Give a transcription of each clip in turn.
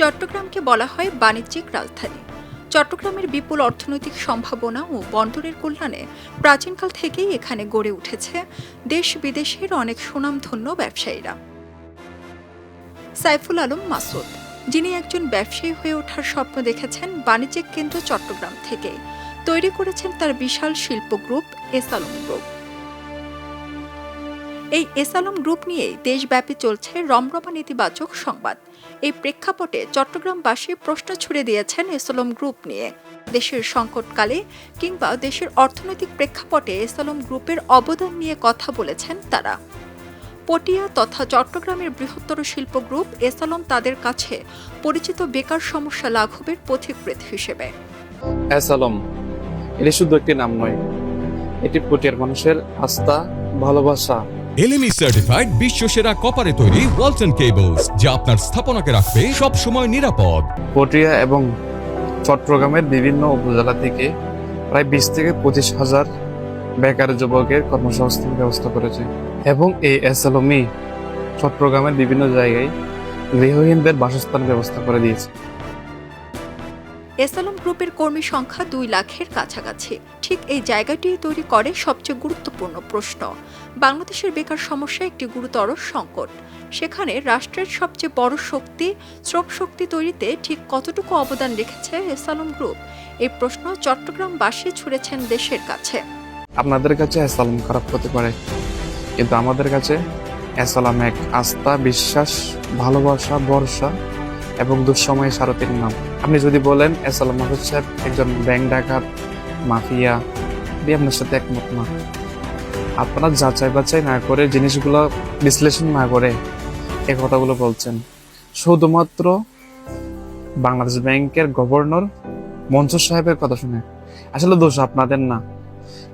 চট্টগ্রামকে বলা হয় বাণিজ্যিক রাজধানী। চট্টগ্রামের বিপুল অর্থনৈতিক সম্ভাবনা ও বন্দরের কল্যাণে প্রাচীনকাল থেকেই এখানে গড়ে উঠেছে দেশ বিদেশের অনেক সুনামধন্য ব্যবসায়ীরা। সাইফুল আলম মাসুদ, যিনি একজন ব্যবসায়ী হয়ে ওঠার স্বপ্ন দেখেছেন বাণিজ্যিক কেন্দ্র চট্টগ্রাম থেকে। তৈরি করেছেন তার বিশাল শিল্প গ্রুপ এসালম গ্রুপ এই এসালম গ্রুপ নিয়েই দেশব্যাপী চলছে রমরমা নেতিবাচক সংবাদ। এই প্রেক্ষাপটে চট্টগ্রামবাসী প্রশ্ন ছুড়ে দিয়েছেন এসালম গ্রুপ নিয়ে। দেশের সংকটকালে কিংবা দেশের অর্থনৈতিক প্রেক্ষাপটে এসালম গ্রুপের অবদান নিয়ে কথা বলেছেন তারা। পটিয়া তথা চট্টগ্রামের বৃহত্তর শিল্প গ্রুপ এসালম তাদের কাছে পরিচিত বেকার সমস্যা লাঘবের পথিকৃৎ হিসেবে। অ্যাসালম এটি শুধু একটি নাম নয়, এটি পটিয়ার মানুষের আস্থা, ভালোবাসা এলএমই সার্টিফাইড বিশ্ব সেরা কপারে তৈরি ওয়ালটন কেবলস যা আপনার স্থাপনাকে রাখবে সব সময় নিরাপদ। পটিয়া এবং চট্টগ্রামের বিভিন্ন উপজেলা থেকে প্রায় বিশ থেকে পঁচিশ হাজার বেকার যুবকের কর্মসংস্থান ব্যবস্থা করেছে। এবং এই অ্যাসালমই চট্টগ্রামের বিভিন্ন জায়গায় গৃহহীনদের বাসস্থান ব্যবস্থা করে দিয়েছে। এসালম গ্রুপের কর্মী সংখ্যা দুই লাখের কাছাকাছি। ঠিক এই জায়গাটি তৈরি করে সবচেয়ে গুরুত্বপূর্ণ প্রশ্ন। বাংলাদেশের বেকার সমস্যা একটি গুরুতর সংকট। সেখানে রাষ্ট্রের সবচেয়ে বড় শক্তি, শ্রম শক্তি তৈরিতে ঠিক কতটুকু অবদান রেখেছে এসালম গ্রুপ? এই প্রশ্ন চট্টগ্রামবাসী ছুড়েছেন দেশের কাছে। আপনাদের কাছে অ্যাসালাম খারাপ হতে পারে কিন্তু আমাদের কাছে অ্যাসালাম এক আস্থা, বিশ্বাস, ভালোবাসা, ভরসা এবং দুঃসময়ে সারথীর নাম। আপনি যদি বলেন অ্যাসালাম মাহুদ সাহেব, একজন ব্যাংক ডাকাত, মাফিয়া, আমি আপনার সাথে একমত না। আপনারা যাচাই বাছাই না করে জিনিসগুলো বিশ্লেষণ না করে এ কথাগুলো বলছেন। শুধুমাত্র বাংলাদেশ ব্যাংকের গভর্নর মনসুর সাহেবের কথা শুনে। আসলে দোষ আপনাদের না।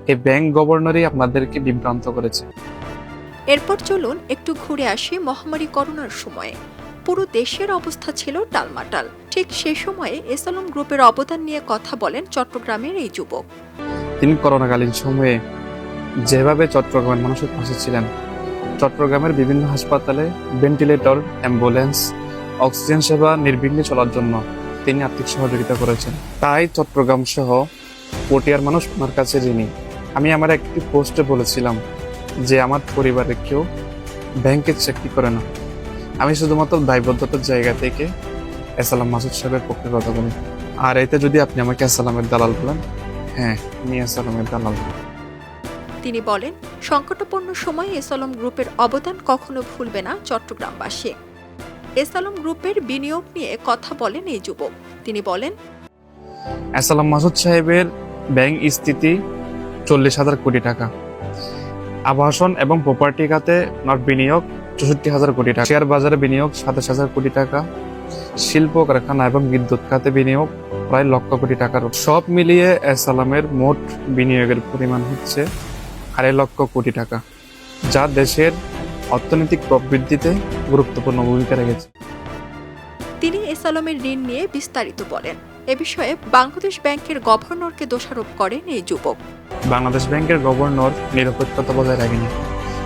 এই ব্যাংক গভর্নরই আপনাদেরকে বিভ্রান্ত করেছে। এরপর চলুন একটু ঘুরে আসি মহামারী করোনার সময়ে। পুরো দেশের অবস্থা ছিল টালমাটাল। ঠিক সে সময়ে এসালম গ্রুপের অবদান নিয়ে কথা বলেন চট্টগ্রামের এই যুবক। তিনি করোনাকালীন সময়ে যেভাবে চট্টগ্রামের মানুষের পাশে ছিলেন, চট্টগ্রামের বিভিন্ন হাসপাতালে ভেন্টিলেটর, অ্যাম্বুলেন্স, অক্সিজেন সেবা নির্বিঘ্নে চলার জন্য তিনি আর্থিক সহযোগিতা করেছেন। তাই চট্টগ্রাম সহ পটিয়ার মানুষ ওনার কাছে ঋণী। আমি আমার একটি পোস্টে বলেছিলাম যে আমার পরিবারের কেউ ব্যাংকে চাকরি করে না। আমি শুধুমাত্র দায়বদ্ধতার জায়গা থেকে এসালাম মাসুদ সাহেবের পক্ষে কথা বলি আর এতে যদি আপনি আমাকে এসালামের দালাল বলেন হ্যাঁ আমি এসালামের দালাল। তিনি বলেন সংকটপূর্ণ সময়ে এসালম গ্রুপের অবদান কখনো ভুলবে না চট্টগ্রামবাসী। এসালম গ্রুপের বিনিয়োগ নিয়ে কথা বলেন এই যুবক। তিনি বলেন এসালাম মাসুদ সাহেবের ব্যাংক স্থিতি চল্লিশ হাজার কোটি টাকা। আবাসন এবং প্রপার্টি খাতে বিনিয়োগ চৌষট্টি হাজার কোটি টাকা। শেয়ার বাজারে বিনিয়োগ সাতাশ হাজার কোটি টাকা। শিল্প কারখানা এবং বিদ্যুৎ খাতে বিনিয়োগ প্রায় লক্ষ কোটি টাকার। সব মিলিয়ে এসালামের মোট বিনিয়োগের পরিমাণ হচ্ছে আড়াই লক্ষ কোটি টাকা যা দেশের অর্থনৈতিক প্রবৃদ্ধিতে গুরুত্বপূর্ণ ভূমিকা রেখেছে। তিনি এসালামের ঋণ নিয়ে বিস্তারিত বলেন। এ বিষয়ে বাংলাদেশ ব্যাংকের গভর্নরকে দোষারোপ করেন এই যুবক। বাংলাদেশ ব্যাংকের গভর্নর নিরপেক্ষতা বজায় রাখেনি।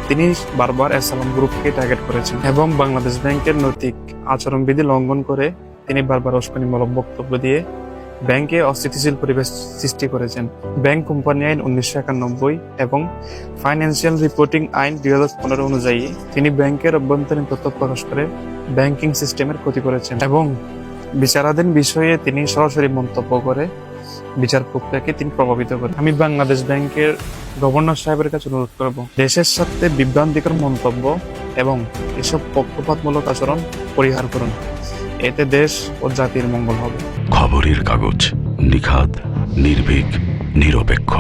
তিনি বারবার এসালাম গ্রুপকে টার্গেট করেছেন এবং বাংলাদেশ ব্যাংকের নৈতিক আচরণবিধি লঙ্ঘন করে তিনি বারবার উস্কানিমূলক বক্তব্য দিয়ে ব্যাংকে অস্থিতিশীল পরিবেশ সৃষ্টি করেছেন। ব্যাংক কোম্পানি আইন উনিশশো একানব্বই এবং ফাইন্যান্সিয়াল রিপোর্টিং আইন দুই হাজার পনেরো অনুযায়ী তিনি ব্যাংকের অভ্যন্তরীণ তথ্য প্রকাশ করে ব্যাংকিং সিস্টেমের ক্ষতি করেছেন এবং বিচারাধীন বিষয়ে তিনি সরাসরি মন্তব্য করে বিচার প্রক্রিয়াকে তিনি প্রভাবিত করেন আমি বাংলাদেশ ব্যাংকের গভর্নর সাহেবের কাছে অনুরোধ করব, দেশের সাথে বিভ্রান্তিকর মন্তব্য এবং এসব পক্ষপাতমূলক আচরণ পরিহার করুন। এতে দেশ ও জাতির মঙ্গল হবে। খবরের কাগজ নিখাত নির্ভীক, নিরপেক্ষ।